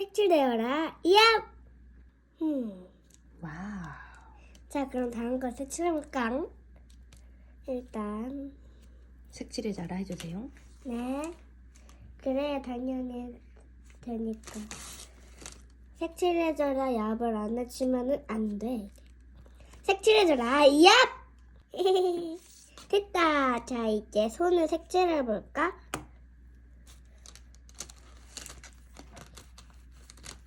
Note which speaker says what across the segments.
Speaker 1: 색칠되어라. 얍! 음.
Speaker 2: 와우.
Speaker 1: 자, 그럼 다음 거 색칠해볼까? 일단,
Speaker 2: 색칠해줘라 해주세요.
Speaker 1: 네. 그래야 당연히 되니까. 색칠해줘라 얍을 안 해치면은 안 돼. 색칠해줘라 얍! 됐다. 자, 이제 손을 색칠해볼까?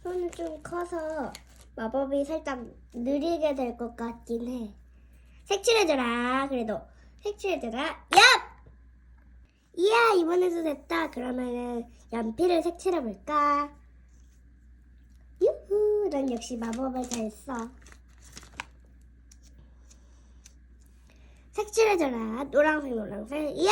Speaker 1: 손이 좀 커서 마법이 살짝 느리게 될 것 같긴 해. 색칠해줘라. 그래도 색칠해줘라. 얍! 이야 이번에도 됐다. 그러면은 연필을 색칠해볼까? 유후, 난 역시 마법을 잘 써. 색칠해줘라. 노란색, 노란색. 얍!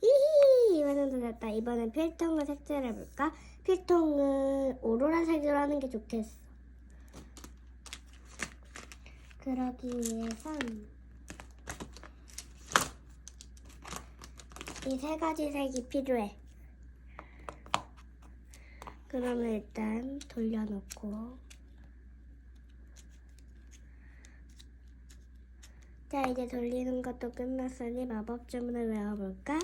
Speaker 1: 히히, 이번에도 됐다. 이번엔 필통을 색칠해볼까? 필통은 오로라색으로 하는 게 좋겠어. 그러기 위해선 이 세 가지 색이 필요해. 그러면 일단 돌려놓고 자 이제 돌리는 것도 끝났으니 마법 주문을 외워볼까?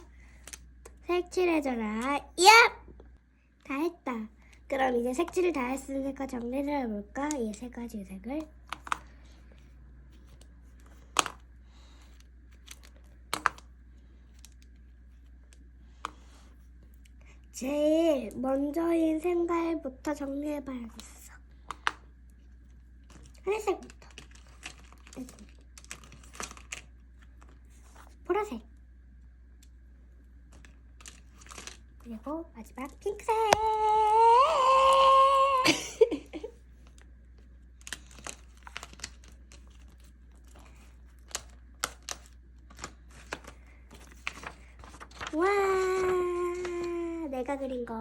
Speaker 1: 색칠해줘라 얍! 다 했다 그럼 이제 색칠을 다 했으니까 정리를 해볼까? 이 세 가지 색을 제일 먼저인 색깔부터 정리해봐야겠어. 하늘색부터. 보라색. 그리고 마지막 핑크색. 와, 내가 그린 거.